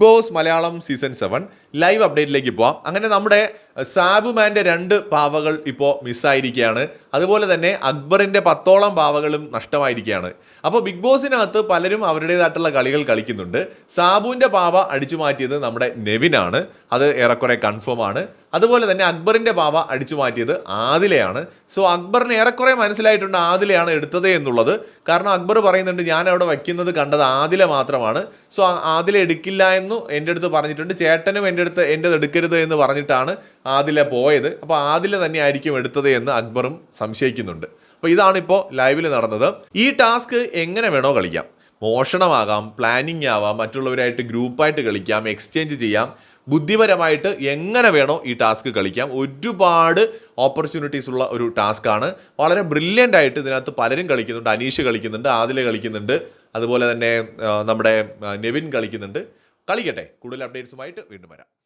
Boss Malayalam season seven live അപ്ഡേറ്റിലേക്ക് പോവാം. അങ്ങനെ നമ്മുടെ സാബുമാന്റെ രണ്ട് പാവകൾ ഇപ്പോൾ മിസ്സായിരിക്കുകയാണ്. അതുപോലെ തന്നെ അക്ബറിന്റെ പത്തോളം പാവകളും നഷ്ടമായിരിക്കുകയാണ്. അപ്പോൾ ബിഗ് ബോസിനകത്ത് പലരും അവരുടേതായിട്ടുള്ള കളികൾ കളിക്കുന്നുണ്ട്. സാബുവിന്റെ പാവ അടിച്ചു മാറ്റിയത് നമ്മുടെ നെവിനാണ്. അത് ഏറെക്കുറെ കൺഫേം ആണ്. അതുപോലെ തന്നെ അക്ബറിന്റെ പാവ അടിച്ചു മാറ്റിയത് ആദിലയാണ്. സോ അക്ബറിന് ഏറെക്കുറെ മനസ്സിലായിട്ടുണ്ട് ആദിലയാണ് എടുത്തത് എന്നുള്ളത്. കാരണം അക്ബർ പറയുന്നുണ്ട് ഞാൻ അവിടെ വയ്ക്കുന്നത് കണ്ടത് ആദില മാത്രമാണ്. സോ ആദില എടുക്കില്ല എന്ന് എന്റെ അടുത്ത് പറഞ്ഞിട്ടുണ്ട്. ചേട്ടനും എന്റെ അടുത്ത് എന്റെ എടുക്കരുത് എന്ന് പറഞ്ഞിട്ടാണ് ആദില പോയത്. അപ്പോൾ ആദില തന്നെ ആയിരിക്കും എടുത്തത് എന്ന് അക്ബറും സംശയിക്കുന്നുണ്ട്. അപ്പോൾ ഇതാണിപ്പോൾ ലൈവിൽ നടന്നത്. ഈ ടാസ്ക് എങ്ങനെ വേണോ കളിക്കാം. മോഷണമാകാം പ്ലാനിങ് ആവാം മറ്റുള്ളവരായിട്ട് ഗ്രൂപ്പായിട്ട് കളിക്കാം എക്സ്ചേഞ്ച് ചെയ്യാം. ബുദ്ധിപരമായിട്ട് എങ്ങനെ വേണോ ഈ ടാസ്ക് കളിക്കാം. ഒരുപാട് ഓപ്പർച്യൂണിറ്റീസ് ഉള്ള ഒരു ടാസ്ക്കാണ് വളരെ ബ്രില്യന്റ് ആയിട്ട് ഇതിനകത്ത് പലരും കളിക്കുന്നുണ്ട്. അനീഷ് കളിക്കുന്നുണ്ട് ആദില കളിക്കുന്നുണ്ട്. അതുപോലെ തന്നെ നമ്മുടെ നെവിൻ കളിക്കുന്നുണ്ട്. കളിക്കട്ടെ. കൂടുതൽ അപ്ഡേറ്റ്സുമായിട്ട് വീണ്ടും വരാം.